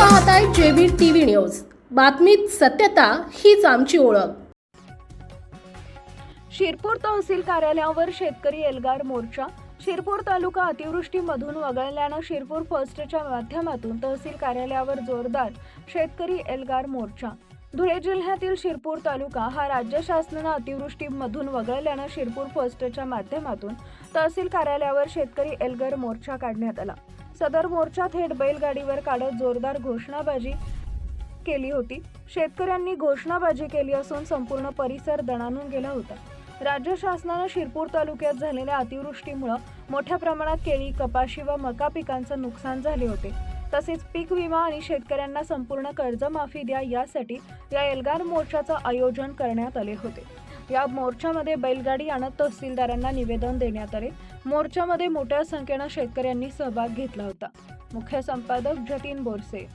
पाहताय JB TV news. बातमीत सत्यता हीच आमची ओळख. शिरपूर तहसील कार्यालयावर शेतकरी एल्गार मोर्चा. शिरपूर तालुका अतिवृष्टीमधून वगळल्यानं शिरपूर फर्स्टच्या माध्यमातून तहसील कार्यालयावर जोरदार शेतकरी एल्गार मोर्चा. धुळे जिल्ह्यातील शिरपूर तालुका हा राज्य शासनानं अतिवृष्टीमधून वगळल्यानं शिरपूर फर्स्टच्या माध्यमातून तहसील कार्यालयावर शेतकरी एल्गार मोर्चा काढण्यात आला. सदर मोर्चा थेट बैलगाडीवर काढत जोरदार घोषणाबाजी केली होती. शेतकऱ्यांनी घोषणाबाजी केली असून संपूर्ण परिसर दणानून गेला होता. राज्य शासनानं शिरपूर तालुक्यात झालेल्या अतिवृष्टीमुळं मोठ्या प्रमाणात केळी कपाशी व मका पिकांचं नुकसान झाले होते. तसेच पीक विमा आणि शेतकऱ्यांना संपूर्ण कर्जमाफी द्या यासाठी या एल्गार मोर्चाचं आयोजन करण्यात आले होते. या मोर्चामध्ये बैलगाडी आणत तहसीलदारांना निवेदन देण्यात आले. मोर्चामध्ये मोठ्या संख्येनं शेतकऱ्यांनी सहभाग घेतला होता. मुख्य संपादक जतीन बोरसे.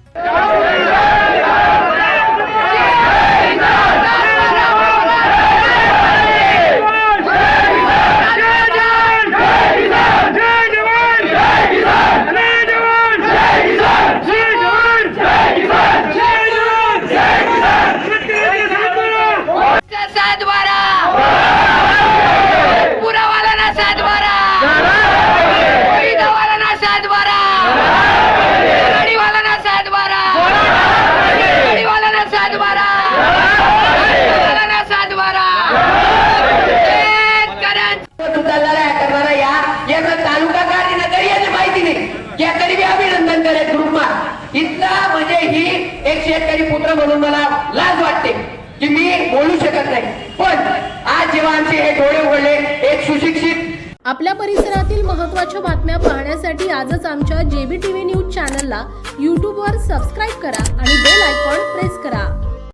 नाही या मी अभिनंदन करेल ग्रुपमा इथला म्हणजे ही एक शेतकरी पुत्र म्हणून मला लाज वाटते की मी बोलू शकत नाही. पण आज जेव्हा आमचे हे डोळे उघडले एक सुशिक्षित आपल्या परिसरातील महत्त्वाच्या बातम्या पाहण्यासाठी आजच आमच्या जेबी टीव्ही न्यूज चॅनलला यूट्यूबवर सबस्क्राईब करा आणि बेल